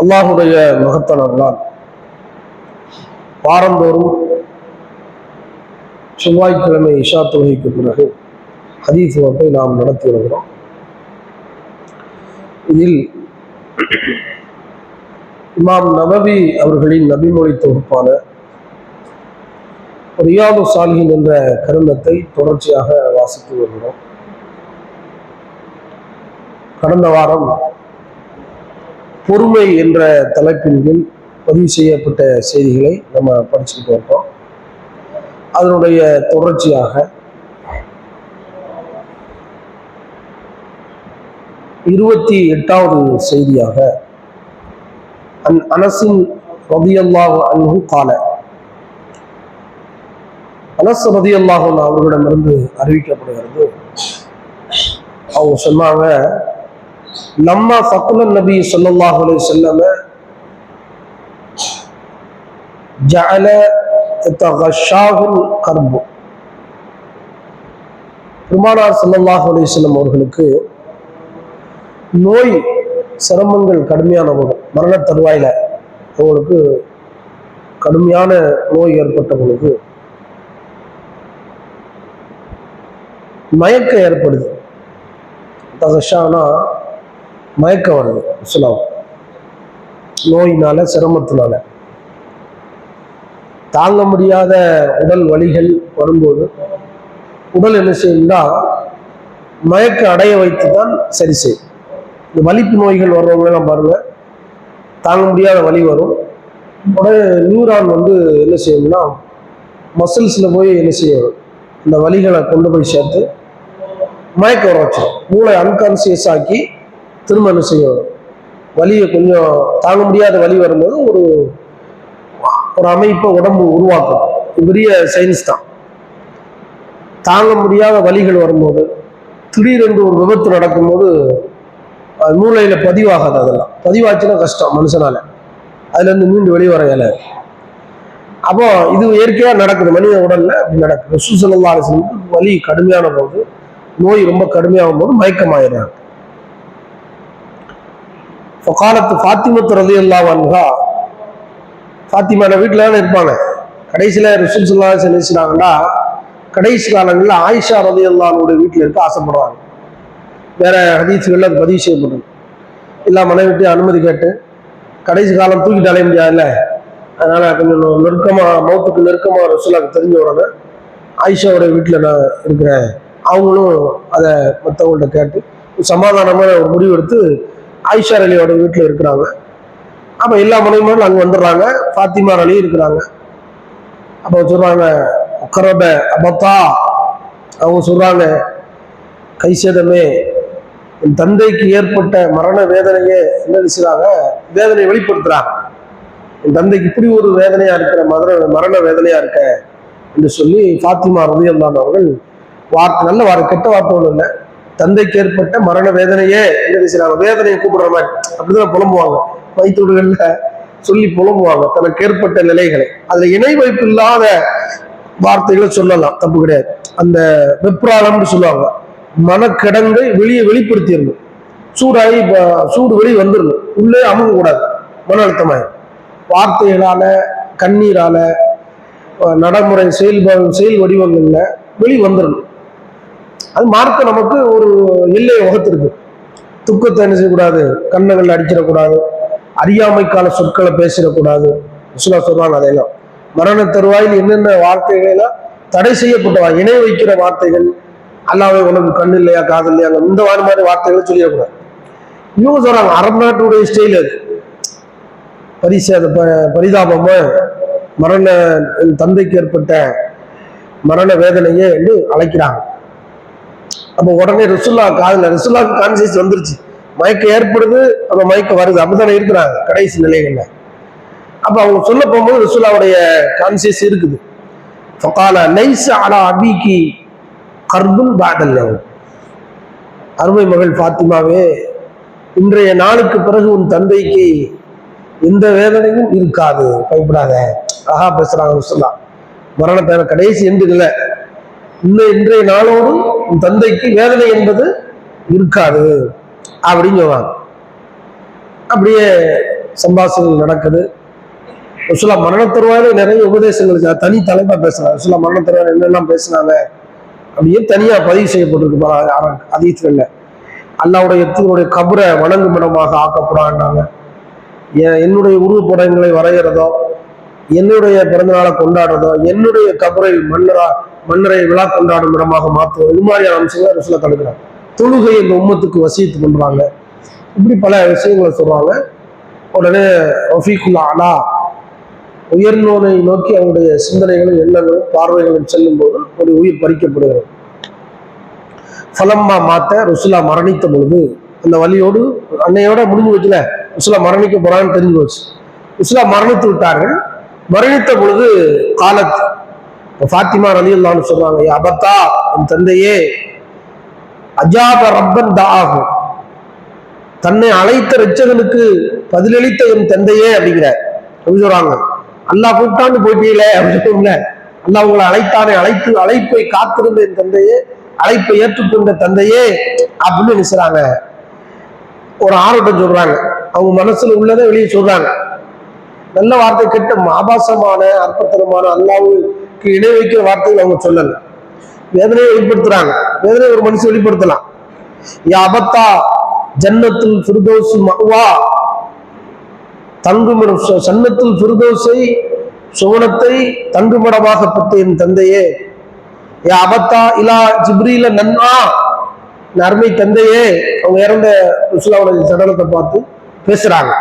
அல்லாஹுடைய மகத்தனர்களால் வாரந்தோறும் செவ்வாய்க்கிழமை இஷா தொகைக்கு பிறகு ஹதீஸ் வகுப்பை நாம் நடத்தி வருகிறோம். இதில் இமாம் நபவி அவர்களின் நபிமொழி தொகுப்பான ரியாது சாலிஹின் என்ற கருந்தத்தை தொடர்ச்சியாக வாசித்து வருகிறோம். கடந்த வாரம் பொறுமை என்ற தலைப்பின் கீழ் பதிவு செய்யப்பட்ட செய்திகளை நம்ம படிச்சுட்டு வந்தோம் அதனுடைய தொடர்ச்சியாக இருபத்தி எட்டாவது செய்தியாக அன் அனசின் ரதியல்லாஹு அன்ஹு கால. அனஸ் ரதியல்லாஹு அவர்களிடமிருந்து அறிவிக்கப்படுகிறது. அவங்க சொன்னாங்க லம்மா ஃபக்குலன் நபி சொல்லல்லாஹு அலைஹி வஸல்லம் ஜஅல தகஷாஹுல் கர்பு பெருமானார் ஸல்லல்லாஹு அலைஹி வஸல்லம் அவர்களுக்கு நோய் சிரமங்கள் கடுமையானவர்கள் மரண தருவாயில அவங்களுக்கு கடுமையான நோய் ஏற்பட்டவங்களுக்கு மயக்கம் ஏற்படுது. தகஷானா மயக்கம் வருது சிலம் நோயினால சிரமத்தினால. தாங்க முடியாத உடல் வலிகள் வரும்போது உடல் என்ன செய்யும்னா மயக்க அடைய வைத்து தான் சரி செய்யும். இந்த வலிப்பு நோய்கள் வர்றவங்களாம் பாருங்க தாங்க முடியாத வலி வரும். உடனே நியூரான் வந்து என்ன செய்யும்னா மசில்ஸில் போய் என்ன செய்யும் இந்த வலிகளை கொண்டு போய் சேர்த்து மயக்க வர வச்சிடும் மூளை அன்கான்சியஸ் ஆக்கி திரும்ப என்ன செய்யும் வலியை கொஞ்சம் தாங்க முடியாத வலி வரும்போது ஒரு ஒரு அமைப்பை உடம்பு உருவாக்கும். பெரிய சயின்ஸ் தான். தாங்க முடியாத வலிகள் வரும்போது திடீரென்று ஒரு விபத்து நடக்கும்போது நூலையில் பதிவாகாது அதெல்லாம். பதிவாச்சுன்னா கஷ்டம் மனுஷனால். அதுலேருந்து மீண்டு வெளியே வர அப்போ இது இயற்கையாக நடக்குது மனித உடலில் அப்படி நடக்குது. ரசூசல்லா வலி கடுமையான போது நோய் ரொம்ப கடுமையாகும் போது மயக்கமாயிடுறாங்க. காலத்து ஃபாத்திமத்து ரதி அல்லா ஃபாத்திமான ஃபாத்திமா வீட்டில் தானே இருப்பாங்க கடைசியில் ரசூல் சொல்லா நினைச்சிட்டாங்கன்னா கடைசி காலங்களில் ஆயிஷா ரதி அல்லானுடைய வீட்டில் இருக்க ஆசைப்படுவாங்க வேற ஹதீஸுகளில் அது பதிவு செய்யப்படுது. எல்லா மனைவிட்டு அனுமதி கேட்டு கடைசி காலம் தூக்கிட்டு அலைய முடியாதுல்ல? அதனால் கொஞ்சம் நெருக்கமாக மௌத்துக்கு நெருக்கமாக ரசூலாக்கு தெரிஞ்ச உடனே ஆயிஷாவோட வீட்டில் நான் இருக்கிறேன். அவங்களும் அதை மற்றவங்கள்ட்ட கேட்டு சமாதானமான ஒரு முடிவு எடுத்து ஆயிஷா அலியோட வீட்டில் இருக்கிறாங்க. அப்போ எல்லா மனைவிமாரும் அங்கே வந்துடுறாங்க. ஃபாத்திமா அலி இருக்கிறாங்க. அப்போ சொல்கிறாங்க உக்கரப அபத்தா. அவங்க சொல்கிறாங்க கை சேதமே என் தந்தைக்கு ஏற்பட்ட மரண வேதனையை என்ன செய்றாங்க வேதனையை வெளிப்படுத்துறாங்க. என் தந்தைக்கு இப்படி ஒரு வேதனையா இருக்கிற மரண மரண வேதனையா இருக்க? என்று சொல்லி ஃபாத்திமா ரதியல்லான் அவர்கள் வார்த்தை நல்ல வார்த்தை கெட்ட வார்த்தை ஒன்றும் இல்லை. தந்தைக்கு ஏற்பட்ட மரண வேதனையே என்ன செய்றாங்க வேதனையை கூப்பிடுற மாதிரி. அப்படிதான் புலம்புவாங்க. வைத்தோடுகள்ல சொல்லி புலம்புவாங்க. தனக்கு ஏற்பட்ட நிலைகளை. அதுல இணை வைப்பு இல்லாத வார்த்தைகளை சொல்லலாம். தப்பு கிடையாது. அந்த வெப்ராளம்னு சொல்லுவாங்க. மனக்கிடங்கை வெளியே வெளிப்படுத்திடணும். சூடாகி சூடு வெளியே வந்துடணும். உள்ளே அமுக கூடாது மன அழுத்தமாக வார்த்தைகளால கண்ணீரால நடைமுறை செயல் செயல் வடிவங்கள்ல வெளி வந்துடணும். அது மார்க்க நமக்கு ஒரு எல்லையை வகுத்திருக்கு. துக்கத்தை என்ன செய்யக்கூடாது? கண்ணங்கள் அடிச்சிடக்கூடாது. அறியாமைக்கால சொற்களை பேசிடக்கூடாது. விசுவா சொல்றாங்க அதையெல்லாம். மரண தருவாயில் என்னென்ன வார்த்தைகள் எல்லாம் தடை செய்யப்பட்டவா இணை வைக்கிற வார்த்தைகள் அல்லாவே உனக்கு கண்ணு இல்லையா காது இல்லையா இந்த மாதிரி மாதிரி வார்த்தைகளை சொல்லிடக்கூடாது. இவங்க சொல்றாங்க அரபு நாட்டுடைய ஸ்டைல் அது. பரிச ப- பரிதாபமா மரண என் தந்தைக்கு ஏற்பட்ட மரண வேதனையே என்று அழைக்கிறாங்க. அப்போ உடனே ரிசுல்லா காதில் ரிசுல்லாவுக்கு கான்சியஸ் வந்துருச்சு. மயக்கம் ஏற்படுது அப்ப மயக்கம் வருது. அப்படித்தானே இருக்கிறாங்க கடைசி நிலைகளில். அப்போ அவங்க சொல்ல போகும்போது ரிசுல்லாவுடைய கான்சியஸ் இருக்குது. ஃபகால நைஸ் அலா அபிக்கு கர்புன் பாதல் அருமை மகள் ஃபாத்திமாவே இன்றைய நாளுக்கு பிறகு உன் தந்தைக்கு எந்த வேதனையும் இருக்காது. பயப்படாத. ஆஹா பேசுறாங்க மரண மரணத்தை கடைசி எண்டுகளை இந்த இன்றைய நாளோடும் உன் தந்தைக்கு வேதனை என்பது இருக்காது அப்படின்னு சொல்லுவாங்க அப்படியே சம்பாஷணைகள் நடக்குது. சில மரண நிறைய உபதேசங்கள் தனி தலைப்பா பேசுறாங்க சில மரண என்னெல்லாம் பேசுனாங்க அப்படியே தனியா பதிவு செய்யப்பட்டிருக்கு அதீத்துல அல்லாவுடைய தூருடைய கபரை வணங்கும் இடமாக ஆக்கப்படாண்டாங்க என்னுடைய உருவப்படங்களை வரைகிறதோ என்னுடைய பிறந்தநாளை கொண்டாடுறதோ என்னுடைய கபரை மன்னரா மன்னரை விழா கொண்டாடும் இடமாக மாற்றுவது இது மாதிரியான அம்சங்களை ரசுல்லா தடுக்கிறாங்க. தொழுகை இந்த உம்மத்துக்கு வசியத்து பண்றாங்க. இப்படி பல விஷயங்களை சொல்றாங்க. உடனே ரஃபீக்குல்லா அலா உயர்ந்தோனை நோக்கி அவங்களுடைய சிந்தனைகளும் எண்ணங்களும் பார்வைகளும் செல்லும் போது ஒரு உயிர் பறிக்கப்படுகிறது. ஃபலம்மா மாத்த ருசுலா மரணித்த பொழுது அந்த வழியோடு அன்னையோட முடிஞ்சு வச்சுல ருசுலா மரணிக்க போறான்னு தெரிஞ்சு போச்சு. ருசுலா மரணித்து விட்டார்கள். மரணித்த பொழுது காலத் ஃபாத்திமா ரலி அல்லான்னு சொல்றாங்க அபத்தா என் தந்தையே அஜாப ரப்பன் தாகும் தன்னை அழைத்த ரச்சகனுக்கு பதிலளித்த என் தந்தையே அப்படிங்கிற அப்படி சொல்றாங்க. அல்லாஹ் கூப்பிட்டான்னு போயிட்டீங்களே அப்படின்னு சொல்லுங்க அல்லாஹ் உங்களை அழைத்தானே அழைத்து அழைப்பை காத்திருந்த என் தந்தையே அழைப்பை ஏற்றுக்கொண்ட தந்தையே அப்படின்னு நினைச்சாங்க ஒரு ஆர்வட்டம் சொல்றாங்க. அவங்க மனசுல உள்ளதை வெளியே சொல்றாங்க. நல்ல வார்த்தை கெட்ட ஆபாசமான அற்பத்தனமான அல்லாவுக்கு இணை வைக்கிற வார்த்தைகள் அவங்க சொல்லல. வேதனையை வெளிப்படுத்துறாங்க. வேதனையை ஒரு மனுஷன் வெளிப்படுத்தலாம். அபத்தா ஜன்னத்தில் ஃபிர்தௌஸ் மகுவா தங்குமிடம் சன்னத்தில் சன்னத்துல் சுவனத்தை தங்குமிடமாக பெற்ற என் தந்தையே. ஏ அபத்தா இலா ஜிப்ரில நன்னா. அருமை தந்தையே. அவங்க இறந்த ருசுலாவோட சடலத்தை பார்த்து பேசுறாங்க.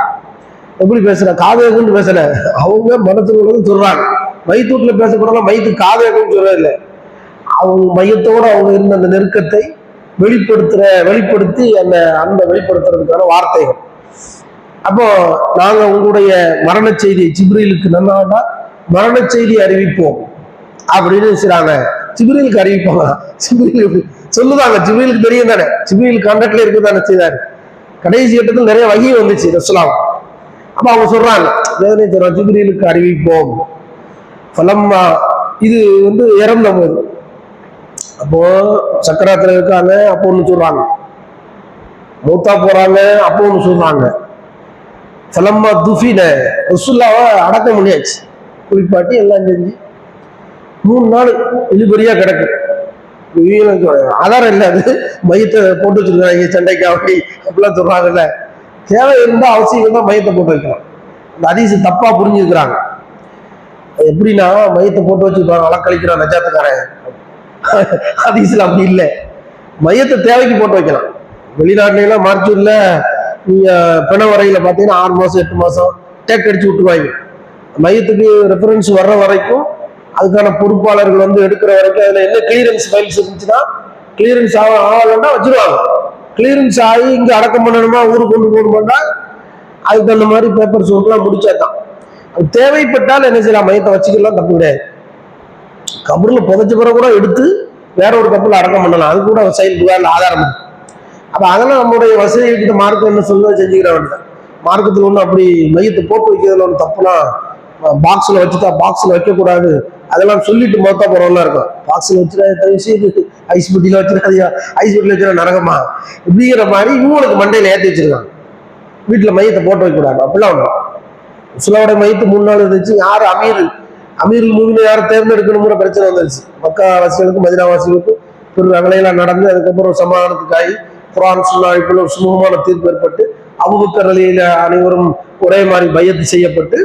எப்படி பேசுற? கொண்டு பேசல அவங்க மனசுல உள்ளது சொல்றாங்க. மைத்தூட்ல பேசப்படுறவங்க மைத்து காதையை சொல்றது இல்லை அவங்க மையத்தோட அவங்க இருந்த அந்த நெருக்கத்தை வெளிப்படுத்துற வெளிப்படுத்தி அந்த அன்பை வெளிப்படுத்துறதுக்கான வார்த்தைகள். அப்போ நாங்க உங்களுடைய மரண செய்தியை ஜிப்ரீலுக்கு நல்லா மரண செய்தி அறிவிப்போம் அப்படின்னு சொல்றாங்க ஜிப்ரீலுக்கு அறிவிப்பாங்க. ஜிப்ரீல் சொல்லுதாங்க. ஜிப்ரீலுக்கு தெரியும் தானே. ஜிப்ரீல் கான்டாக்ட்ல இருக்கு தானே செய்தாரு. கடைசி கட்டத்தில் நிறைய வகி வந்துச்சு. ரசுலாம் அப்ப அவங்க சொல்றாங்க வேதனை சொல்றாங்க ஜிப்ரீலுக்கு அறிவிப்போம். பலம்மா இது வந்து இறந்த போது. அப்போ சக்கராத்துல இருக்காங்க அப்போ ஒன்று சொல்றாங்க. மூத்தா போறாங்க அப்போ ஒன்று சொல்றாங்க. ஃபலம்மா துஃபின. ரசுல்லாவை அடக்கம் பண்ணியாச்சு. குளிப்பாட்டி எல்லாம் செஞ்சு மூணு நாள் இழுபறியா கிடக்கு. ஆதாரம் இல்லை அது. மையத்தை போட்டு வச்சிருக்காங்க சண்டைக்கு அப்படி அப்படிலாம் சொல்றாங்கல்ல. தேவை இருந்தால் அவசியம் தான் மையத்தை போட்டு வைக்கலாம். இந்த அதிசு தப்பாக புரிஞ்சுக்கிறாங்க. எப்படின்னா மையத்தை போட்டு வச்சுருப்பாங்க அலக்கழிக்கிறான் நஜாத்துக்காரன். அதிசல் அப்படி இல்லை. மையத்தை தேவைக்கு போட்டு வைக்கலாம். வெளிநாட்டுல மார்ச்சூரில் நீங்கள் நீங்க பிண ஆறு மாதம் எட்டு மாதம் டேக் அடிச்சு விட்டுருவாங்க. மையத்துக்கு ரெஃபரன்ஸ் வர்ற வரைக்கும் அதுக்கான பொறுப்பாளர்கள் வந்து எடுக்கிற வரைக்கும் அதில் என்ன கிளியரன்ஸ் ஃபைல்ஸ் இருந்துச்சுன்னா கிளியரன்ஸ் ஆக ஆகலன்னா வச்சுருவாங்க. கிளியரன்ஸ் ஆகி இங்கே அடக்கம் பண்ணணுமா? ஊருக்கு கொண்டு போகணுமாண்டா அதுக்கு தகுந்த மாதிரி பேப்பர்ஸ் ஒர்க்லாம் முடிச்சாதான். அது தேவைப்பட்டால் என்ன செய்யலாம்? மையத்தை வச்சுக்கலாம் தப்பு கிடையாது. கபரில் புதைச்ச பிறகு கூட எடுத்து வேற ஒரு கப்பல் அடக்கம் பண்ணலாம். அது கூட செயல் புகாரில் ஆதாரம் அப்போ அதெல்லாம் நம்முடைய வசதியை கிட்ட மார்க்கம் என்ன சொல்லுதோ செஞ்சுக்கிற வேண்டியது மார்க்கத்தில் ஒன்றும் அப்படி மையத்தை போட்டு வைக்கிறதுல ஒன்று தப்புலாம் பாக்ஸில் வச்சுட்டா பாக்ஸில் வைக்கக்கூடாது. அதெல்லாம் சொல்லிட்டு மொத்த போறவங்களா இருக்கும். பாக்ஸில் வச்சுட்டா தயவு ஐஸ் பெட்டியில் வச்சிடாதியா ஐஸ் பெட்டியில் வச்சுட்டா நரகமா? இப்படிங்கிற மாதிரி இவங்களுக்கு மண்டையில் ஏற்றி வச்சிருக்காங்க. வீட்டில் மையத்தை போட்டு வைக்கக்கூடாது அப்படிலாம் ஒன்று முஸ்லாவோட மையத்து மூணு நாள் இருந்துச்சு. யார்? அமீர். அமீர் மூணு யாரை தேர்ந்தெடுக்கணுங்கிற பிரச்சனை வந்துருச்சு. மக்கா வாசிகளுக்கும் மதினாவாசிகளுக்கும் பெரு ரகலையெல்லாம் நடந்து அதுக்கப்புறம் சமாதானத்துக்காகி குரான் சுல்லா இப்படி சுமூகமான தீர்ப்பு ஏற்பட்டு அபுபக்கர் அலியில அனைவரும் ஒரே மாதிரி பையத்து செய்யப்பட்டு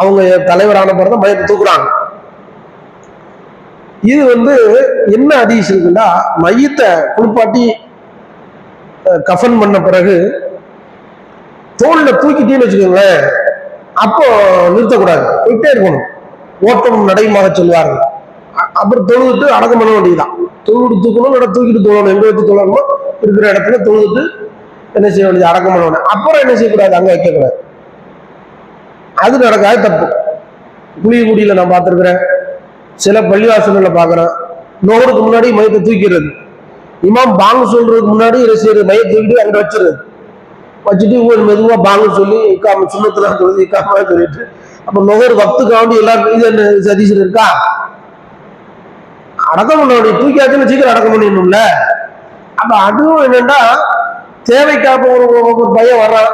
அவங்க தலைவரான பிறகு பயத்தை தூக்குறாங்க. இது வந்து என்ன அதிசயம் இருக்குன்னா மையத்தை குளிப்பாட்டி கஃபன் பண்ண பிறகு தோல்ல தூக்கிட்டேன்னு வச்சுக்கோங்களேன் அப்போ நிறுத்தக்கூடாது. போயிட்டே இருக்கணும். ஓட்டம் நடைமாக சொல்வார்கள். அப்புறம் தொழுதுட்டு அடக்கம் பண்ண வேண்டியதுதான். தொழுது தூக்கணும் இல்லை தூக்கிட்டு தொழணும் எங்க வச்சு தொழணுமோ இருக்கிற இடத்துல தொழுதுட்டு என்ன செய்ய வேண்டியது? அடக்கம் பண்ண வேணும் அப்புறம் என்ன செய்யக்கூடாது? அங்கே வைக்கக்கூடாது. அது நடக்காது தப்பு. புளியங்குடியில நான் பார்த்துருக்குறேன். சில பள்ளிவாசல்களில் பார்க்குறோம் நோருக்கு முன்னாடி மையத்தை தூக்கிறது இமாம் பாங்கு சொல்றதுக்கு முன்னாடி என்ன செய்யறது. மையத்தை தூக்கிட்டு அங்கே வச்சிருது வச்சுட்டு இவங்க மெதுவாக பாங்கு சொல்லி இக்காம சுண்ணத்துல சொல்லுது இக்காம சொல்லிட்டு. அப்போ நுகர் வக்துக்காண்டி எல்லாரும் இது என்ன சதீஷன் இருக்கா? அடக்கம் பண்ண முடியும் தூக்கியாச்சுன்னு சீக்கிரம் அடக்கம் பண்ணிடணும்ல. அப்போ அதுவும் என்னென்னா தேவைக்காக ஒரு ஒரு பையன் வர்றான்.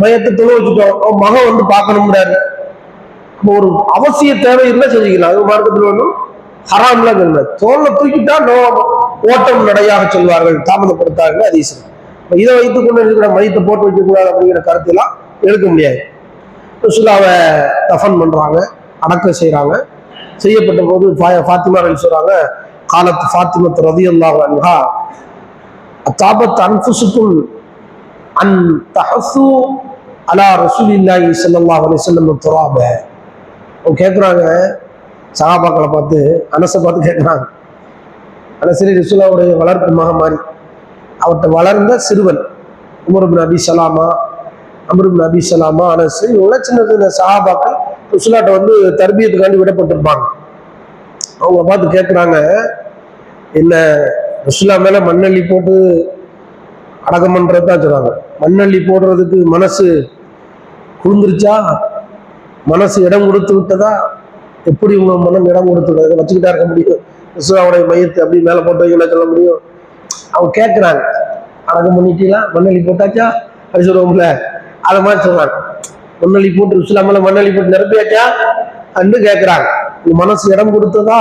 மையத்தை தொழு வச்சுட்டோம் மகன் வந்து பார்க்கணும்ன்றாரு. ஒரு அவசிய தேவை இருந்தால் செஞ்சுக்கலாம். அது மார்க்கத்தில் ஒன்றும் ஹராம்லாம் இல்லை தோலை தூக்கிட்டா நோ ஓட்டம் நடையாக சொல்வார்கள். தாமதப்படுத்தார்கள். அதீசம் இப்போ இதை வைத்துக் கொண்டு இருக்கிற மையத்தை போட்டு வைக்கக்கூடாது அப்படிங்கிற கருத்தெல்லாம் எடுக்க முடியாது. ரசுல்லாவை தஃபன் பண்ணுறாங்க அடக்கம் செய்கிறாங்க செய்யப்பட்ட போது ஃபாத்திமா அலி சொல்கிறாங்க காலத்து ஃபாத்திமத்து ரதி அல்லாஹ் அன்ஹா தாபத் அன்ஃபுசுக்கும் அன் தஹசு அலா ரசூலில்லாஹி ஸல்லல்லாஹு அலைஹி வஸல்லம் துராப. கேட்குறாங்க சகாபாக்களை பார்த்து அனசை பார்த்து கேட்குறாங்க அனசரி ரிசுலாவுடைய வளர்ப்பு மகமாரி. அவர்கிட்ட வளர்ந்த சிறுவன் உமருபின் அபி சலாமா அமருபின் அபி சலாமா அனசு இவங்களாம் சின்ன சின்ன சகாபாக்கள் ரசூலாட்ட வந்து தர்பியத்துக்காண்டி விடப்பட்டிருப்பாங்க. அவங்க பார்த்து கேட்குறாங்க என்ன ரசுல்லா மேலே மண்ணள்ளி போட்டு அடக்கம் பண்ணுறது தான் சொல்கிறாங்க மண்ணள்ளி போடுறதுக்கு மனசு குளிர்ந்துருச்சா? மனசு இடம் கொடுத்து விட்டதா? எப்படி உங்க மனம் இடம் கொடுத்து விட்டது? வச்சுக்கிட்டா இருக்க முடியும். விசுவாவுடைய மையத்தை அப்படி மேலே போட்டு வைக்கலாம் சொல்ல முடியும். அவங்க கேட்குறாங்க அடக்கம் பண்ணிட்டீங்களா? மண்ணலி போட்டாச்சா? அப்படி சொல்லுவோம்ல. அதை மாதிரி சொல்றாங்க. மண்ணலி போட்டு ருசுலா மேல போட்டு நிரப்பியாச்சா? அன்னு கேட்குறாங்க உங்க மனசு இடம் கொடுத்ததா?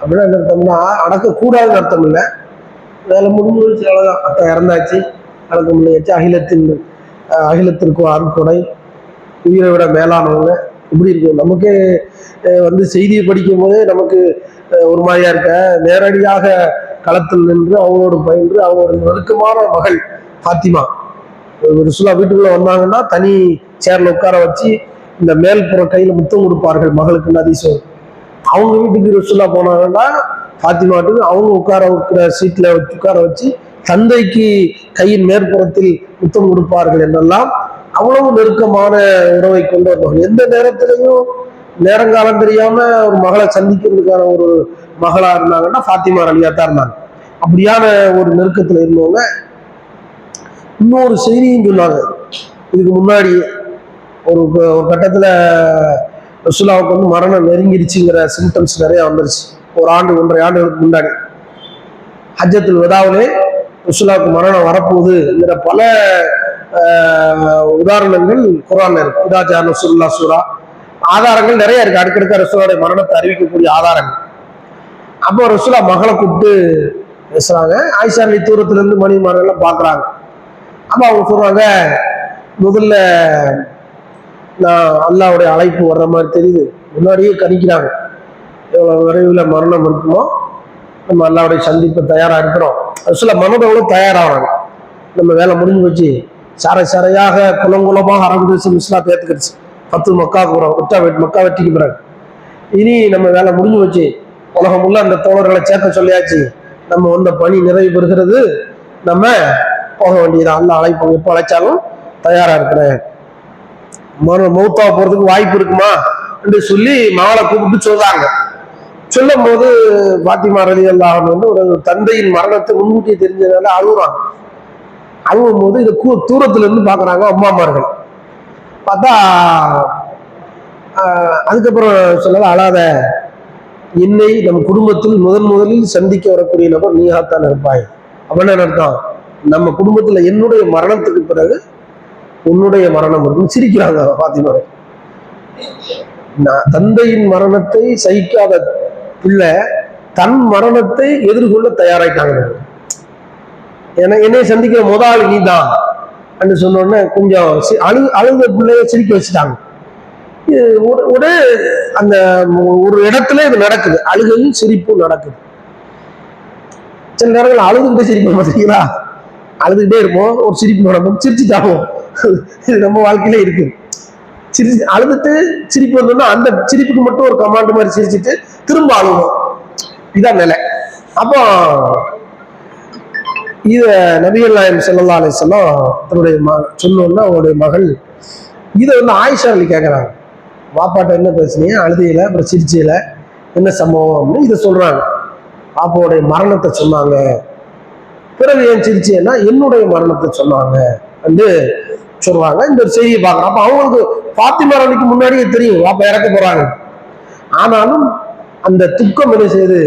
அப்படின்னா என்ன அர்த்தம்னா அடக்க கூடாதுன்னு அர்த்தம் இல்லை. வேலை முடிஞ்சு அவ்வளோதான் அத்தை இறந்தாச்சு. அடக்க முடியாச்சு அகிலத்தின் அகிலத்திற்கு அருட்கொடை உயிரை விட மேலானவங்க இப்படி இருக்கும். நமக்கு வந்து செய்தியை படிக்கும் போதே நமக்கு ஒரு மாதிரியா இருக்க. நேரடியாக களத்தில் நின்று அவங்களோட பயின்று அவங்களோட நெருக்கமான மகள் ஃபாத்திமா. ஒரு சுலா வீட்டுக்குள்ள வந்தாங்கன்னா தனி சேர்ல உட்கார வச்சு இந்த மேல்புற கையில முத்தம் கொடுப்பார்கள் மகளுக்கு அதிசயம். அவங்க வீட்டுக்கு ரிசுலா போனாங்கன்னா ஃபாத்திமாட்டுக்கு அவங்க உட்கார வைக்கிற சீட்ல உட்கார வச்சு தந்தைக்கு கையின் மேற்புறத்தில் முத்தம் கொடுப்பார்கள் என்றெல்லாம் அவ்வளவு நெருக்கமான உறவை கொண்டு வந்தவர்கள் எந்த நேரத்திலையும் நேரங்காலம் தெரியாம ஒரு மகளை சந்திக்கிறதுக்கான ஒரு மகளா இருந்தாங்கன்னா ஃபாத்திமா அலியா தான் இருந்தாங்க. அப்படியான ஒரு நெருக்கத்துல இருந்தவங்க இன்னொரு செய்தியும் சொன்னாங்க. இதுக்கு முன்னாடி ஒரு ஒரு கட்டத்துல ரசுலாவுக்கு வந்து மரணம் நெருங்கிடுச்சுங்கிற சிம்டம்ஸ் நிறைய வந்துருச்சு. ஒரு ஆண்டு ஒன்றரை ஆண்டுகளுக்கு முன்னாடி. ஹஜ்ஜத்தில் விதாவிலே ரசுல்லாவுக்கு மரணம் வரப்போகுதுங்கிற பல உதாரணங்கள் குரான் இருக்கு. இதாஜா சுல்லா சூரா. ஆதாரங்கள் நிறைய இருக்கு. அடுக்கடுக்க ரசூலாவுடைய மரணத்தை அறிவிக்கக்கூடிய ஆதாரங்கள். அப்போ ரசூலா மகளை கூப்பிட்டு பேசுறாங்க. ஆயிஷா அலி தூரத்துல இருந்து மணிமாரெல்லாம் பாக்குறாங்க அப்போ அவங்க சொல்றாங்க முதல்ல நான் அல்லாவுடைய அழைப்பு வர்ற மாதிரி தெரியுது. முன்னாடியே கணிக்கிறாங்க. எவ்வளவு விரைவில் மரணம் இருக்குமோ நம்ம அல்லாவுடைய சந்திப்பு தயாரா இருக்கிறோம். ரசூலா மனதோடு தயாராகிறாங்க. நம்ம வேலை முடிஞ்சு வச்சு சரை சரையாக குலங்குலமாக அரபு தேசம் இஸ்லாம் ஏற்றுக்கிடுச்சு பத்து மக்கா கூறோம் விட்டா வெட் மக்கா வெட்டிக்கு பிறகு இனி நம்ம வேலை முடிஞ்சு வச்சு உலகம் உள்ள அந்த தோழர்களை சேர்க்க சொல்லியாச்சு. நம்ம வந்த பணி நிறைவு பெறுகிறது. நம்ம போக வேண்டியது? அல்ல அழைப்பு எப்போ அழைச்சாலும் தயாரா இருக்கிறேன். மறு மௌத்தா போறதுக்கு வாய்ப்பு இருக்குமா? என்று சொல்லி மகளை கூப்பிட்டு சொல்றாங்க. சொல்லும் போது பாத்திமா ரலி அல்லாஹன் வந்து ஒரு தந்தையின் மரணத்தை முன்கூட்டியே தெரிஞ்சதுனால அழுகுறாங்க. அழுவும் போது இதை கூ- தூரத்துல இருந்து பாக்குறாங்க அம்மாமார்கள் பார்த்தா அதுக்கப்புறம் சொன்னது அழாத என்னை நம் குடும்பத்தில் முதன் முதலில் சந்திக்க வரக்கூடிய நபர் நீயாத்தான் இருப்பாய். அப்படின்னு என்ன அர்த்தம்? நம்ம குடும்பத்துல என்னுடைய மரணத்துக்கு பிறகு உன்னுடைய மரணம் இருக்கும் சிரிக்கிறாங்க பாத்திமா நான் தந்தையின் மரணத்தை சகிக்காத பிள்ளை தன் மரணத்தை எதிர்கொள்ள தயாராயிட்டாங்க. ஏன்னா என்னை சந்திக்கிற முதல் நீ தான் அப்படின்னு சொன்ன உடனே கொஞ்சம் அழு அழுத பிள்ளைய சிரிக்க வச்சுட்டாங்க. இது ஒரு அந்த ஒரு இடத்துல இது நடக்குது. அழுகையும் சிரிப்பும் நடக்குது. சில நேரங்கள் அழுதுகிட்டே சிரிப்போம் பார்த்தீங்களா அழுதுகிட்டே இருப்போம். ஒரு சிரிப்பு நடக்கும் சிரிச்சுட்டாகும் இது நம்ம வாழ்க்கையில இருக்குது சிரி அழுதுட்டு சிரிப்பு வந்தோம்னா அந்த சிரிப்புக்கு மட்டும் ஒரு கமாண்ட் மாதிரி சிரிச்சுட்டு திரும்ப அழுவோம். இதான் நிலை. அப்போ இத நபிகள் நாயம் செல்லல்லா அலைஹி தன்னுடைய ம சொன்னோன்னா அவருடைய மகள். இதை வந்து ஆயிஷா அலி கேட்குறாங்க வாப்பாட்ட என்ன பேசுனீங்க அழுதையில அப்புறம் சிரிச்சையில என்ன சம்பவம் அப்படின்னு இதை சொல்றாங்க. பாப்பாவுடைய மரணத்தை சொன்னாங்க. பிறகு ஏன் சிரிச்சேன்னா என்னுடைய மரணத்தை சொன்னாங்க வந்து சொல்றாங்க. இந்த ஒரு செய்தியை பார்க்கணும். அப்போ அவங்களுக்கு பாத்திமா மரணிக்கு முன்னாடியே தெரியும். பாப்பா இறக்க போறாங்க. ஆனாலும் அந்த துக்கம் என்ன செய்யுது?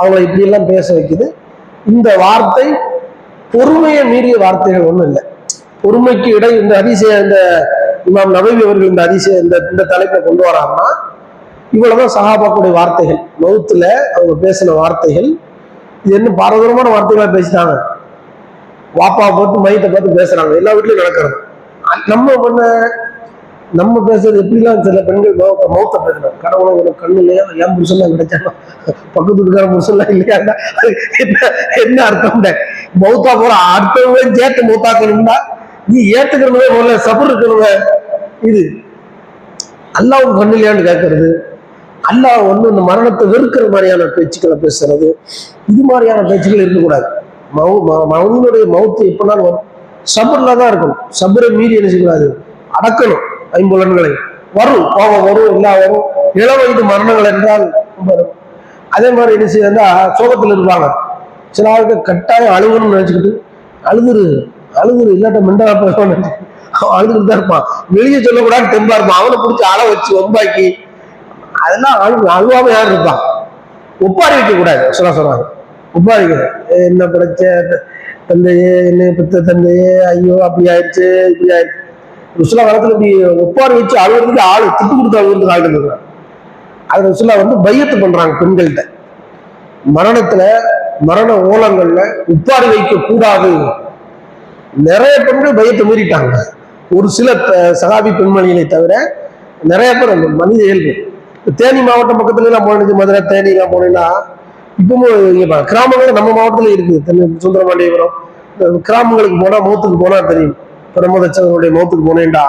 அவங்களை இப்படி எல்லாம் பேச வைக்குது. இந்த வார்த்தை பொறுமையை மீறிய வார்த்தைகள் ஒன்றும் இல்லை. பொறுமைக்கு இடை இந்த அதிசய இந்த இமாம் நபவி அவர்கள் இந்த அதிசய இந்த இந்த தலைப்பை கொண்டு வராங்கன்னா இவ்வளவுதான் சகாபாக்குடைய வார்த்தைகள். மௌத்துல அவங்க பேசின வார்த்தைகள் இது என்ன பாரதூரமான வார்த்தைகளா பேசினாங்க வாப்பா பார்த்து மையத்தை பார்த்து பேசுறாங்க. எல்லா வீட்லயும் நடக்கிறது. நம்ம பண்ண நம்ம பேசுறது எப்படிலாம் சில பெண்கள் மௌத்த மௌத்த பேசுறாங்க கடவுளை ஒரு கண்ணு இல்லையா என் புருஷன் கிடைச்சாலும் பக்கத்து இருக்கிற புருஷன்லாம் இல்லையா? என்ன என்ன அர்த்தம் மௌத்தா போற அடுத்தவங்க சேர்த்து மௌத்தாக்கணும்னா நீ ஏத்துக்கிறவங்க போல சபர் இருக்கிறவங்க இது அல்லாஹ் உன் கண்ணு இல்லையான்னு கேட்கறது அல்லாஹ் வந்து இந்த மரணத்தை வெறுக்கிற மாதிரியான பேச்சுக்களை பேசுறது இது மாதிரியான பேச்சுக்கள் இருக்கக்கூடாது. மவு ம- மவுனுடைய மவுத்து எப்படினாலும் வரும். சபர்ல தான் இருக்கணும். சபரை மீறி என்ன செய்யக்கூடாது? அடக்கணும். ஐம்புலன்களை. வரும் கோபம் வரும் எல்லாம் வரும் இள வயது மரணங்கள் என்றால் வரும். அதே மாதிரி என்ன செய்யறா சோகத்தில் இருப்பாங்க. சில ஆளுக்கு கட்டாயம் அழுகணும்னு நினைச்சுக்கிட்டு அழுதுரு அழுதுரு இல்லாட்ட மெண்டலா அவன் அழுதுட்டு தான் இருப்பான். வெளியே சொல்லக்கூடாது தெம்பா இருப்பான். அவனை பிடிச்சி அழ வச்சு ஒம்பாக்கி அதெல்லாம் அழு அழுவாம யார் இருப்பான்? ஒப்பாரி வைக்க கூடாது சொல்ல சொல்றாங்க ஒப்பாரி என்ன படைச்ச? தந்தையே என்ன பெத்த தந்தையே ஐயோ அப்படி ஆயிடுச்சு இப்படி ஆயிடுச்சு. ருசுலா காலத்துல இப்படி ஒப்பாறு வச்சு அழுகிறதுக்கு ஆள் திட்டு கொடுத்து அழுகிறதுக்கு ஆள் இருக்கிறாங்க அது ருசுலா வந்து பையத்து பண்றாங்க பெண்கள்கிட்ட. மரணத்துல மரண ஓலங்கள்ல உப்பாரி வைக்க கூடாது நிறைய பெண்கள் பயத்தை மீறிட்டாங்க. ஒரு சில சகாபி பெண்மணிகளை தவிர நிறைய பேர் அந்த மனித இயல்பு. தேனி மாவட்டம் பக்கத்துல எல்லாம் போனது மதுரை தேனி எல்லாம் போனேன்னா இப்பவும் இங்க கிராமங்கள் நம்ம மாவட்டத்துல இருக்குது. தென் சுந்தரபாண்டியபுரம் கிராமங்களுக்கு போனா மூத்துக்கு போனா தெரியும். பிரம்மதச்சனுடைய மௌத்துக்கு போனேன்டா.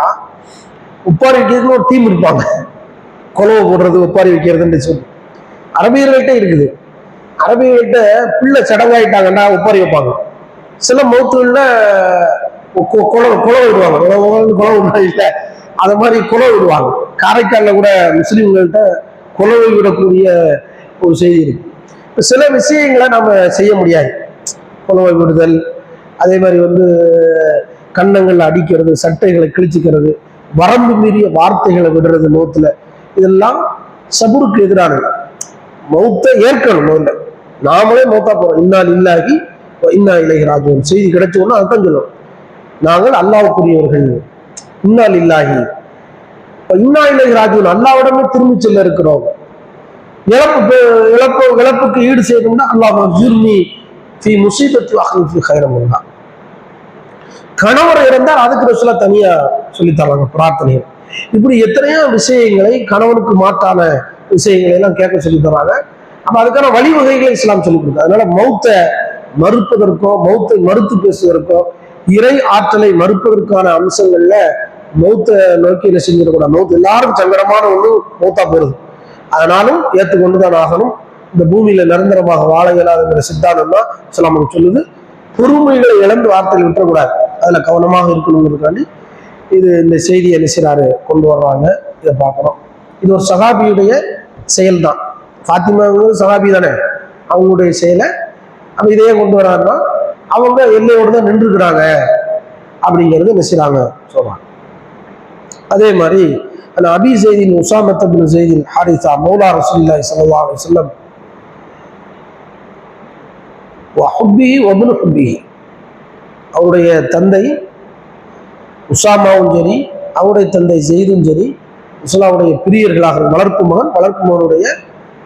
உப்பாரி வைக்கிறதுக்கு ஒரு டீம் இருப்பாங்க. குலவை போடுறது உப்பாரி வைக்கிறதுன்னு சொல்லி. அரபியர்கள்ட்ட இருக்குது. அரபியர்கள்ட்ட பிள்ளை சடங்காயிட்டாங்கன்னா உப்பாரி வைப்பாங்க. சில மௌத்துகள்ல குளம் குளம் விடுவாங்க. குளம் குளம் விடுவாங்க. அது மாதிரி குளம் விடுவாங்க. காரைக்காலில் கூட முஸ்லீம்கள்ட்ட குளவை விடக்கூடிய ஒரு செய்தி இருக்கு. சில விஷயங்களை நம்ம செய்ய முடியாது. குளவை விடுதல் அதே மாதிரி வந்து கன்னங்கள் அடிக்கிறது சட்டைகளை கிழிச்சிக்கிறது வரம்பு மீறிய வார்த்தைகளை விடுறது நோத்துல இதெல்லாம் சபுருக்கு எதிரானது. மௌத்தை ஏற்கணும் முதல்ல. நாமளே மௌத்தா போறோம். இன்னால் இல்லாகி இன்னா இலகி ராஜுவன் செய்தி கிடைச்சோன்னா அதுதான் சொல்லணும் நாங்கள் அல்லாவுக்குரியவர்கள் இன்னால் இல்லாகி இன்னா இலகி ராஜுவன் அல்லாவிடமே திரும்பி செல்ல இருக்கிறோம். இழப்பு இழப்பு இழப்புக்கு ஈடு செய்யணும்னா அல்லாஹ் ஜுர்மி ஃபி முசீபத்து அஹ்லி ஃபி கைரம் தான் கணவர் இருந்தால் அதுக்கு ரசூலா தனியா சொல்லித் தராங்க இப்படி எத்தனையோ விஷயங்களை கணவனுக்கு மாற்றான விஷயங்களை எல்லாம் கேட்க சொல்லி தராங்க அப்ப அதுக்கான வழிவகைகளை இஸ்லாம் சொல்லி கொடுக்குது. அதனால மௌத்தை மறுப்பதற்கோ மௌத்தை மறுத்து பேசுவதற்கோ இறை ஆற்றலை மறுப்பதற்கான அம்சங்கள்ல மௌத்தை நோக்கி என்ன செஞ்சிடக்கூடாது. மௌத் எல்லாருக்கும் சங்கடமான ஒண்ணு மௌத்தா போறது. அதனாலும் ஏற்றுக்கொண்டுதான் ஆகணும். இந்த பூமியில நிரந்தரமாக வாழ இயலாதுங்கிற சித்தாந்தம் தான் இஸ்லாம் நமக்கு சொல்லுது. பொறுமைகளை இழந்து வார்த்தைகள் விட்டுறக்கூடாது. அதில் கவனமாக இருக்கணுங்கிறதுக்காண்டி இது இந்த செய்தியை என்ன கொண்டு வர்றாங்க. இதை பார்க்குறோம். இது ஒரு சகாபியுடைய செயல் தான் ஃபாத்திமாங்கிறது சகாபி தானே? அவங்களுடைய செயலை அப்போ இதையே கொண்டு வராருன்னா அவங்க எல்லையோடு தான் நின்றுக்கிறாங்க அப்படிங்கிறது என்ன சொல்கிறாங்க அதே மாதிரி அந்த அபி செய்தின் உசாமத்தபின் செய்தின் ஹாரிசா மௌலா ரசூலுல்லாஹி சல்லா அலைஹி வஸல்லம் வஹுப்பிஹி ஹுப்பிஹி. அவருடைய தந்தை உசாமாவும் சரி அவருடைய தந்தை ஜெயிதும் சரி உசலாவுடைய பிரியர்களாக வளர்ப்பு மகன் வளர்ப்பு மகனுடைய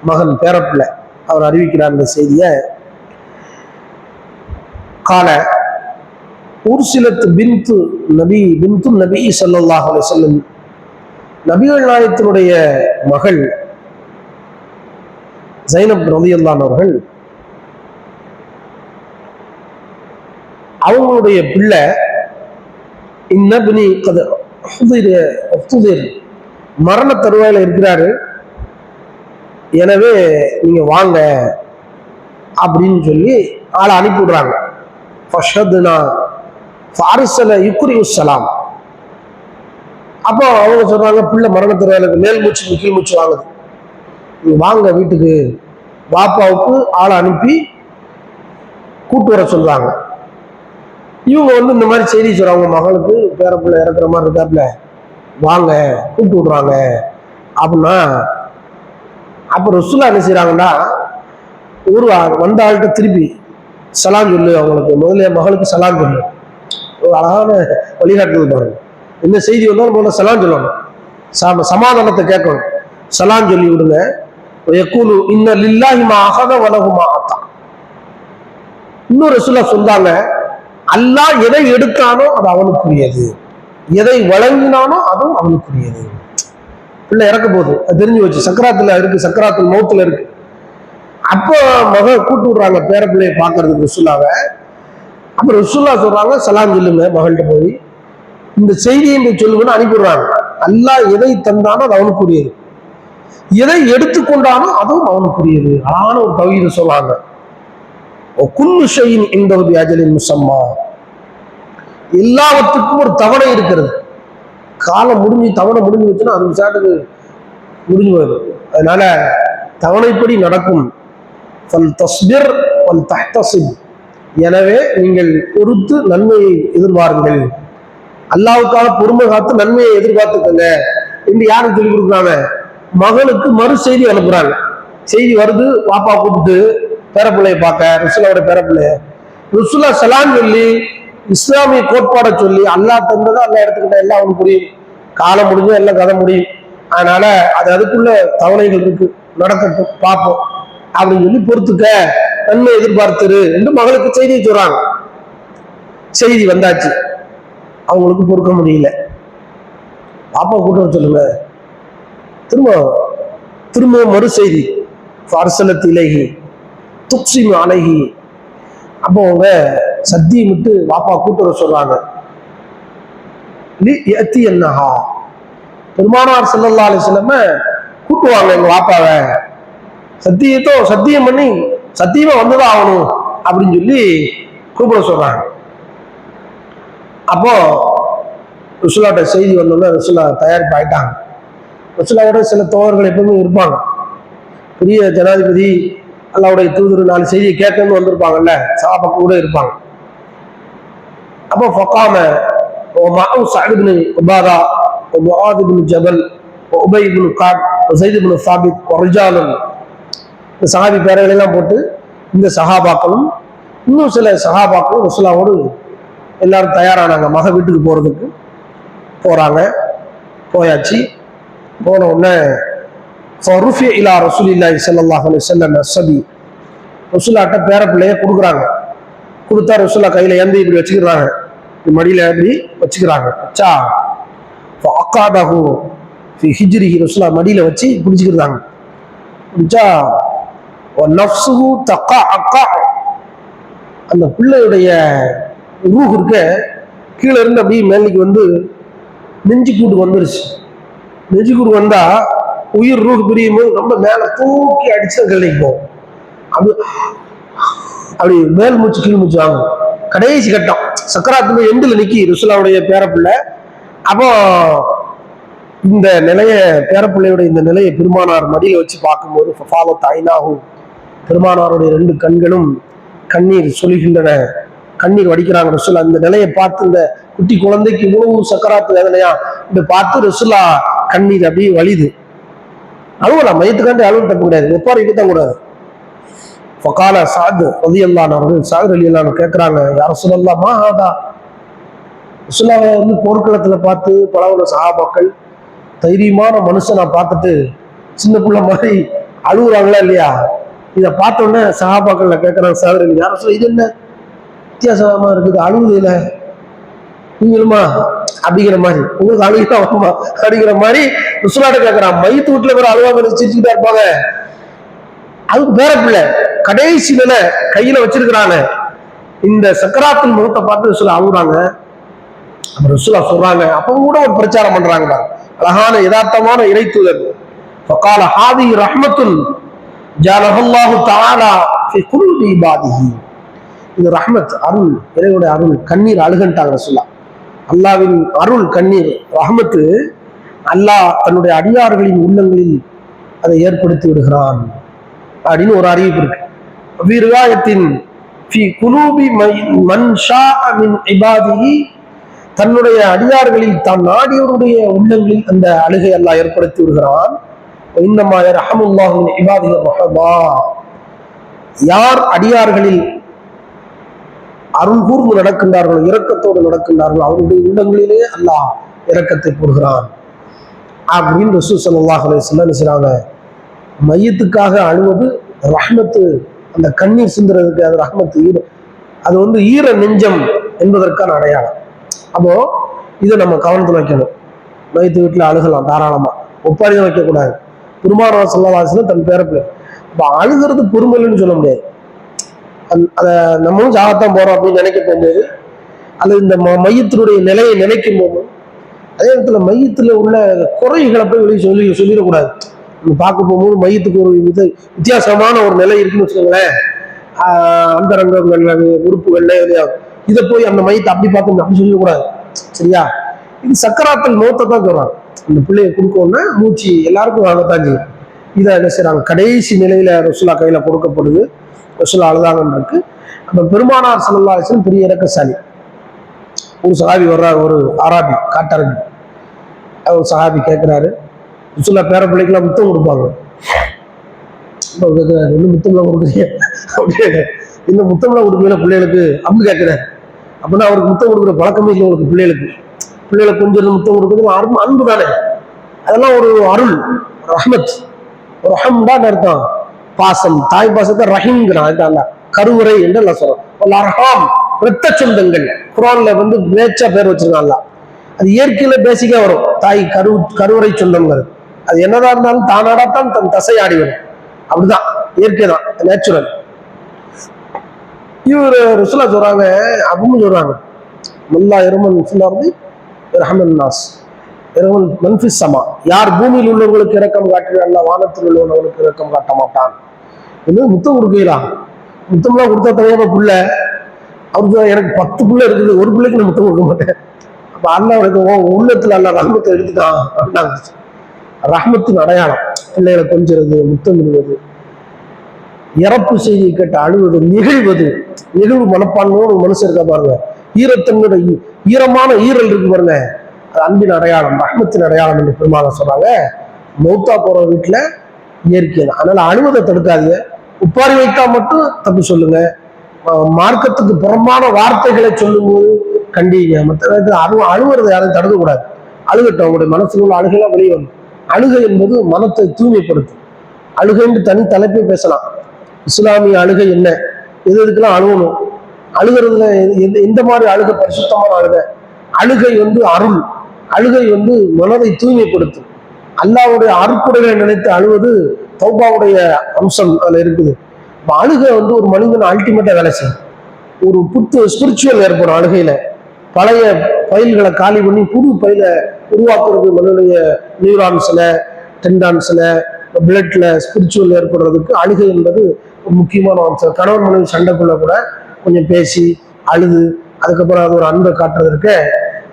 மகன் பேரப்பிள்ளை. அவர் அறிவிக்கிறார் இந்த செய்தியை. கால ஊர்சிலத்து பின்து நபி பின்து நபி சல்லாஹ் செல்லும் நபிகள் நாயத்தினுடைய மகள் ஜைனப் ரலியல்லாஹு அவர்கள் அவங்களுடைய பிள்ளை இன்னபினி கது மரண தருவாயில இருக்கிறாரு. எனவே நீங்க வாங்க அப்படின்னு சொல்லி ஆளை அனுப்பி விடுறாங்க. ஃபஷத்னா ஃபாரிசல யுக்ரி அப்போ அவங்க சொல்றாங்க பிள்ளை மரண தருவாயிலுக்கு மேல் மூச்சு கீழ் மூச்சு வாங்குது. நீ வாங்க வீட்டுக்கு. பாப்பாவுக்கு ஆளை அனுப்பி கூட்டு வர சொல்றாங்க. இவங்க வந்து இந்த மாதிரி செய்தி சொல்றாங்க. மகளுக்கு பேரப்பிள்ளை இறக்குற மாதிரி இருக்காப்புல வாங்க கூப்பிட்டு விடுறாங்க. அப்படின்னா அப்போ ரசுல்லா என்ன செய்யறாங்கன்னா ஒரு ஆள் வந்த ஆள்கிட்ட திருப்பி சலான் சொல்லு அவங்களுக்கு. முதல்ல மகளுக்கு சலான் சொல்லு. ஒரு அழகான வழிகாட்டுதல் பாருங்க. என்ன செய்தி வந்தாலும் முதல்ல சலான் சொல்லணும். சம சமாதானத்தை கேட்கணும். சலான் சொல்லி விடுங்க. எக்கூலு இன்ன லில்லாஹிமா அகத வலகுமா ஆத்தா இன்னொரு சொல்ல சொன்னாங்க அல்லாஹ் எதை எடுத்தானோ அது அவனுக்குரியது. எதை வழங்கினானோ அதுவும் அவனுக்குரியது. பிள்ளை இறக்க போகுது. அது தெரிஞ்சு வச்சு சக்கராத்துல இருக்கு. சக்கராத்துல மௌத்துல இருக்கு. அப்போ மக கூட்டு விடுறாங்க பேர பிள்ளையை பார்க்கறதுக்கு ருசுல்லாவை. அப்ப ருசுல்லா சொல்றாங்க சலாம் சொல்லுங்க. மகள்கிட்ட போய் இந்த செய்தி என்று சொல்லுங்கன்னு அனுப்பிடுறாங்க. அல்லாஹ் எதை தந்தானோ அது அவனுக்குரியது. எதை எடுத்துக்கொண்டானோ அதுவும் அவனுக்குரியது. ஆன ஒரு கவிதை சொல்றாங்க. குல்லு ஷையின் இந்த அஜலின் முசம்மா. எல்லாவற்றுக்கும் ஒரு தவணை இருக்கிறது. காலம் முடிஞ்சு தவணை முடிஞ்சு வச்சுன்னா அது விசாட்டுக்கு முடிஞ்சு போயிடும். அதனால தவணைப்படி நடக்கும். ஃபல் தஸ்பிர் ஃபல் தஹ்தசிப் எனவே நீங்கள் பொறுத்து நன்மையை எதிர்பாருங்கள். அல்லாவுக்காக பொறுமை காத்து நன்மையை எதிர்பார்த்துக்கங்க. என்று யாரும் சொல்லி கொடுக்குறாங்க? மகனுக்கு மறு செய்தி அனுப்புறாங்க. செய்தி வருது பாப்பா கூப்பிட்டு பேரப்பிள்ளைய பார்க்க ருசுலாவோட பேரப்பிள்ளைய. ருசுலா சலான் சொல்லி இஸ்லாமிய கோட்பாடை சொல்லி அல்லாஹ் தந்ததை அல்லா எடுத்துக்கிட்ட எல்லாம் அவனுக்கு புரியும். காலம் முடிஞ்சும் எல்லாம் கதை முடியும். அதனால அது அதுக்குள்ள தவணைகள் இருக்கு. நடக்கட்டும் பார்ப்போம். அப்படின்னு சொல்லி பொறுத்துக்க நன்மை எதிர்பார்த்துரு என்று மகளுக்கு செய்தியை சொல்றாங்க. செய்தி வந்தாச்சு. அவங்களுக்கு பொறுக்க முடியல. பாப்பா கூட்டம் சொல்லுங்க. திரும்ப திரும்ப மறு செய்தி பார்சலத்திலேயே இலகி அழகி அப்போ அவங்க சத்தியம் விட்டு வாப்பா கூட்டுற சொல்றாங்க. என்னஹா பெருமானார் செல்லல்லா அலிஸ்லம கூட்டுவாங்க எங்க வாப்பாவை. சத்தியத்தோ சத்தியம் பண்ணி சத்தியமா வந்துதான் ஆகணும் அப்படின்னு சொல்லி கூப்பிட சொல்றாங்க. அப்போ ருசுலாட்ட செய்தி வந்தோடனே ருசுலா தயாரிப்பு ஆயிட்டாங்க ருசுலாவோட சில தோழர்கள் எப்பவுமே இருப்பாங்க. பெரிய ஜனாதிபதி அல்லாவுடைய தூதர் நாலு செய்தியை கேட்கணும்னு வந்திருப்பாங்கல்ல சாபக்கம் கூட இருப்பாங்க அப்போ ஃபக்காம ومعه سعد بن عبادة ومعاذ بن جبل وأبي بن كعب وزيد بن ثابت ورجال இந்த சஹாபி பேரைகள் எல்லாம் போட்டு இந்த சஹாபாக்களும் இன்னும் சில சஹாபாக்களும் ரசுலாவோடு எல்லாரும் தயாரானாங்க மக வீட்டுக்கு போறதுக்கு போறாங்க போயாச்சு போன உடனே ஃபருஃபி இலா ரசூலில்லாஹி சல்லாஹ் அலி சொல்லம் சபி ரசூலாட்ட பேர பிள்ளைய கொடுக்குறாங்க. கொடுத்தா ரசூலா கையில் ஏந்தி இப்படி வச்சுக்கிறாங்க. இப்படி மடியில் இப்படி வச்சுக்கிறாங்க. வச்சா அக்காதகு ஃபி ஹிஜ்ரிஹி ரசூலா மடியில் வச்சு பிடிச்சிக்கிறாங்க. பிடிச்சா நஃப்சுஹு தக்கா அக்கா. அந்த பிள்ளையுடைய ரூஹ் இருக்க. கீழே இருந்து அப்படியே மேலைக்கு வந்து நெஞ்சு கூட்டு வந்துருச்சு. நெஞ்சு கூட்டு வந்தால் உயிர் ரூ பிரியும் போது ரொம்ப மேல தூக்கி அடிச்சு கிளைக்கு போகும். அப்படி அப்படி மேல் மூச்சு கீழ் மூச்சு வாங்கும் கடைசி கட்டம். சக்கராத்துல எண்டில் நிக்கி ருசுலாவுடைய பேரப்பிள்ளை. அப்போ இந்த நிலைய பேரப்பிள்ளையுடைய இந்த நிலையை பெருமானார் மடியில வச்சு பார்க்கும்போது ஃபஃபாவத் ஐநாகும் பெருமானாருடைய ரெண்டு கண்களும் கண்ணீர் சொல்கின்றன. கண்ணீர் வடிக்கிறாங்க ரசுல்லா இந்த நிலையை பார்த்து இந்த குட்டி குழந்தைக்கு இவ்வளவு சக்கராத்து வேதனையா? இந்த பார்த்து ரசுல்லா கண்ணீர் அப்படியே வலிது அழுவலாம். மயத்துக்காண்டி அழுவ தப்பு கிடையாது ஒப்பாரி இருக்கத்தான் கூடாது. ஃபகால சாது ரதி அவர்கள் சாது அலி அல்லான்னு கேட்குறாங்க யார் சொல்லலாமா ஆதா ரசுல்லாவை வந்து போர்க்களத்துல பார்த்து பலவர சகாபாக்கள் தைரியமான மனுஷனை பார்த்துட்டு சின்ன பிள்ளை மாதிரி அழுகுறாங்களா இல்லையா? இதை பார்த்த உடனே சகாபாக்கள்ல கேட்குறாங்க சாகர் அலி யார் சொல்ல இது என்ன வித்தியாசமா இருக்குது? அழுகுது இல்லை. நீங்களுமா அப்படிங்கிற மாதிரி உங்களுக்கு அழுகிதான் வருமா அப்படிங்கிற மாதிரி ருசுலாட்ட கேட்கறான் மையத்து வீட்டுல வேற அழுவாம சிரிச்சுக்கிட்டா இருப்பாங்க அதுக்கு பேர பிள்ளை கடைசி நிலை கையில வச்சிருக்கிறாங்க இந்த சக்கராத்தின் முகத்தை பார்த்து ருசுலா அழுகுறாங்க அப்ப ருசுலா சொல்றாங்க அப்ப கூட ஒரு பிரச்சாரம் பண்றாங்க பாருங்க. அழகான யதார்த்தமான இறை தூதர் فقال هذه رحمة جعلها الله تعالى في قلوب عباده இது ரஹ்மத் அருள் இறைவனுடைய அருள் கண்ணீர் அழுகன்ட்டாங்க ரசுல்லா அல்லாவின் அருள் கண்ணீர் ரஹமத்து அல்லாஹ் தன்னுடைய அடியார்களின் உள்ளங்களில் அதை ஏற்படுத்தி விடுகிறான் அப்படின்னு ஒரு அறிவிப்பு இருக்கு. விருகாயத்தின் தன்னுடைய அடியார்களில் தான் நாடியவருடைய உள்ளங்களில் அந்த அழுகை அல்லாஹ் ஏற்படுத்தி விடுகிறான். இன்னமா ரஹமுல்லாஹு இபாதிகள் யார் அடியார்களில் அருள் கூர்ந்து நடக்கின்றார்கள் இரக்கத்தோடு நடக்கின்றார்கள். அவருடைய உள்ளங்களிலே அல்லாஹ் இரக்கத்தை போடுகிறான் அப்படின்னு ரசூ சல்லாஹ் அலையம் மையத்துக்காக அழுவது ரஹ்மத்து அந்த கண்ணீர் சிந்துறதுக்கு அது ரஹ்மத்து ஈர அது வந்து ஈர நெஞ்சம் என்பதற்கான அடையாளம். அப்போ இதை நம்ம கவனத்தில் வைக்கணும். மையத்து வீட்டில் அழுகலாம் தாராளமா. ஒப்பாரியம் வைக்கக்கூடாது. பெருமானா சல்லாஹ் தன் பேரப்பு இப்போ அழுகிறது பொறுமல்னு சொல்ல முடியாது. அதை நம்மளும் சாகத்தான் போறோம் அப்படின்னு நினைக்க போகும்போது அல்லது இந்த ம- மையத்தினுடைய நிலையை நினைக்கும் போது அதே நேரத்தில் மையத்தில் உள்ள குறைகளை போய் வெளியே சொல்லி சொல்லிடக்கூடாது. நம்ம பார்க்க போகும்போது மையத்துக்கு ஒரு வித வித்தியாசமான ஒரு நிலை இருக்குன்னு வச்சுக்கோங்களேன். அந்தரங்கங்கள் உறுப்புகள்ல எதையாவது இதை. போய் அந்த மையத்தை அப்படி பார்க்கணும் அப்படி சொல்லக்கூடாது சரியா? இது சக்கராத்தல் மௌத்தை தான் சொல்றாங்க. அந்த பிள்ளையை கொடுக்கணும்னா மூச்சு எல்லாருக்கும் வாங்கத்தான் செய்யும். இதை என்ன செய்றாங்க? கடைசி நிலையில ரசுலா கையில கொடுக்கப்படுது. ரசுல்லா அழுதாங்கன்னு இருக்கு. அப்ப பெருமானார் சல்லா அலிஸ்லம் பெரிய இறக்கசாலி. ஒரு சஹாபி வர்றாரு ஒரு ஆராபி காட்டரபி. ஒரு சஹாபி கேட்குறாரு ரசுல்லா பேர பிள்ளைக்கெல்லாம் முத்தம் கொடுப்பாங்க. அப்ப கேட்குறாரு இன்னும் முத்தம்லாம் கொடுக்குறீங்க? அப்படி முத்தம்ல இன்னும் முத்தம்லாம் கொடுக்கல பிள்ளைகளுக்கு அப்படி கேட்குறாரு அப்படின்னா அவருக்கு முத்தம் கொடுக்குற பழக்கமே இல்லை உங்களுக்கு பிள்ளைகளுக்கு. பிள்ளைகளுக்கு கொஞ்சம் முத்தம் கொடுக்குறது அன்பு அன்பு தானே. அதெல்லாம் ஒரு அருள் ரஹ்மத் ரஹம் தான் அர்த்தம். பாசம் தாய் பாசத்தை ரஹீம்ங்கிறான். அதுதான் என்று எல்லாம் சொல்றோம் அர்ஹாம் இரத்த சொந்தங்கள். குரான்ல வந்து மேச்சா பேர் வச்சிருக்காங்க அது இயற்கையில பேசிக்கா வரும். தாய் கரு கருவறை சொந்தம்ங்கிறது. அது என்னதான் இருந்தாலும் தானாடாத்தான் தன் தசை ஆடி வரும். அப்படிதான். இயற்கை தான் நேச்சுரல் இவர் ருசுலா சொல்றாங்க அப்படின்னு சொல்றாங்க. முல்லா இருமன் இருந்து ரஹமன் நாஸ். எருமன் மன்ஃபிஸ் சமா. யார் பூமியில் உள்ளவர்களுக்கு இரக்கம் காட்டுகிறான் வானத்தில் உள்ளவர்களுக்கு இரக்கம் காட்ட மாட்டான். என்ன முத்தம் கொடுக்கலாம் முத்தம்லாம் கொடுத்தா தனியாக பிள்ளை. அவருக்கு எனக்கு பத்து பிள்ளை இருக்குது ஒரு பிள்ளைக்கு நான் முத்தம் கொடுக்க மாட்டேன். அப்போ அல்லா உனக்கு உள்ளத்தில் அல்ல ரஹ்மத்தை எடுத்துட்டான். அப்படின்னாங்க. ரஹ்மத்தின் அடையாளம் பிள்ளைகளை கொஞ்சிறது முத்தம் இடுவது இறப்பு செய்தியை கேட்டு அழுவது நிகழ்வது. நிகழ்வு மனப்பான்மையோடு ஒரு மனுஷன் இருக்கா பாருங்க. ஈரத்தன்னோட ஈரமான ஈரல் இருக்கு பாருங்க. அது அன்பின் அடையாளம் ரஹ்மத்தின் அடையாளம் என்று பெருமாள் சொல்றாங்க மௌத்தா போற வீட்டுல இயற்கை தான் அதனால அழுவதை தடுக்காதீங்க. உப்பாரி வைத்தா மட்டும் தப்பு சொல்லுங்க. மார்க்கத்துக்கு புறம்பான வார்த்தைகளை சொல்லும்போது கண்டிங்க. மற்ற அழு அழுவுறதை யாரும் தடுக்கக்கூடாது. அழுகட்டும் அவங்களுடைய மனசுல உள்ள அழுகைலாம் வெளியே வரும். அழுகை என்பது மனத்தை தூய்மைப்படுத்தும். அழுகைன்னு தனி தலைப்பை பேசலாம். இஸ்லாமிய அழுகை என்ன? எது எதுக்கெல்லாம் அழுகணும் அழுகிறதுல எது- எந்த- எந்த மாதிரி அழுகை? பரிசுத்தமான அழுகை. அழுகை வந்து அருள். அழுகை வந்து மனதை தூய்மைப்படுத்தும். அல்லாவுடைய அருக்குடைகளை நினைத்து அழுவது தௌபாவுடைய அம்சம் அதில் இருக்குது. இப்போ அழுகை வந்து ஒரு மனிதன் அல்டிமேட்டாக வேலை செய்யும். ஒரு புத்து ஸ்பிரிச்சுவல் ஏற்படும் அழுகையில். பழைய பயில்களை காலி பண்ணி புது பயில உருவாக்குறது மனிதனுடைய நியூரான்ஸில் டெண்டான்ஸில் பிளட்டில் ஸ்பிரிச்சுவல் ஏற்படுறதுக்கு அழுகை என்பது ஒரு முக்கியமான அம்சம். கணவன் மனைவி சண்டைக்குள்ள கூட கொஞ்சம் பேசி அழுது அதுக்கப்புறம் அது ஒரு அன்பை காட்டுறதுக்கு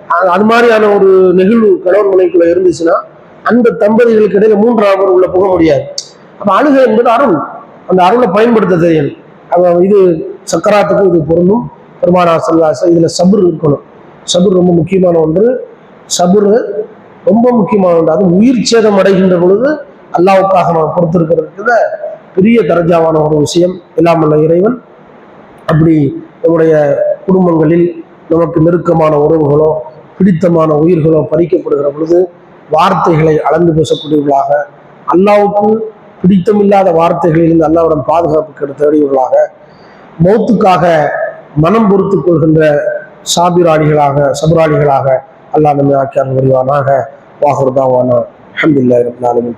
அது- அது மாதிரியான ஒரு நெகிழ்வு கணவன் மனைவிக்குள்ள இருந்துச்சுன்னா அந்த தம்பதிகளுக்கு இடையில மூன்றாம் நபர் உள்ள போக முடியாது. அப்ப அழுகை என்பது அருள். அந்த அருளை பயன்படுத்த தெரியணும் இது சக்கராத்துக்கும் இது பொருந்தும். பெருமானா சல்லாச இதுல சபுர் இருக்கணும். சபுர் ரொம்ப முக்கியமான ஒன்று. சபுர் ரொம்ப முக்கியமான ஒன்று. அது உயிர் சேதம் அடைகின்ற பொழுது அல்லாவுக்காக நம்ம பொறுத்திருக்கிறதுக்கு பெரிய தரஜாவான ஒரு விஷயம். எல்லாம் இறைவன். அப்படி நம்முடைய குடும்பங்களில் நமக்கு நெருக்கமான உறவுகளோ பிடித்தமான உயிர்களோ பறிக்கப்படுகிற பொழுது வார்த்தைகளை அளந்து பேசக்கூடியவர்களாக அல்லாவுக்கு பிடித்தமில்லாத வார்த்தைகளிலிருந்து அல்லாவிடம் பாதுகாப்பு தேடியவர்களாக மௌத்துக்காக மனம் பொறுத்துக் கொள்கின்ற சாபிராளிகளாக சபுராளிகளாக அல்லாஹ் நம்மை ஆக்கியார் வருவானாக வாகுர்தாவானா அஹமதுல்லா ரபில்